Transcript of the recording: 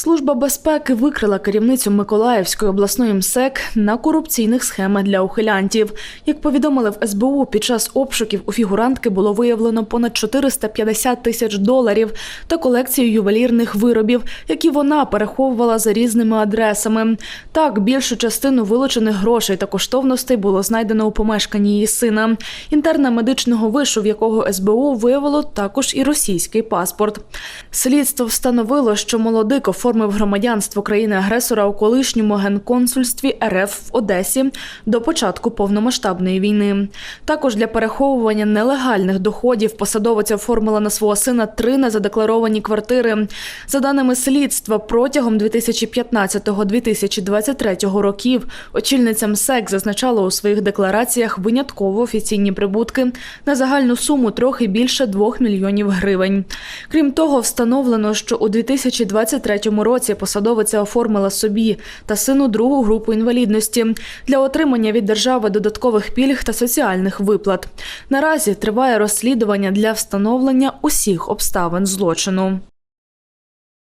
Служба безпеки викрила керівницю Миколаївської обласної МСЕК на корупційних схемах для ухилянтів. Як повідомили в СБУ, під час обшуків у фігурантки було виявлено понад 450 тисяч доларів та колекцію ювелірних виробів, які вона переховувала за різними адресами. Так, більшу частину вилучених грошей та коштовностей було знайдено у помешканні її сина. Інтерна медичного вишу, в якого СБУ виявило також і російський паспорт. Слідство встановило, що молодик оформив громадянство країни-агресора у колишньому генконсульстві РФ в Одесі до початку повномасштабної війни. Також для переховування нелегальних доходів посадовиця оформила на свого сина три незадекларовані квартири. За даними слідства, протягом 2015-2023 років очільниця МСЕК зазначала у своїх деклараціях винятково офіційні прибутки на загальну суму трохи більше 2 мільйонів гривень. Крім того, встановлено, що у 2023 році посадовиця оформила собі та сину другу групу інвалідності для отримання від держави додаткових пільг та соціальних виплат. Наразі триває розслідування для встановлення усіх обставин злочину.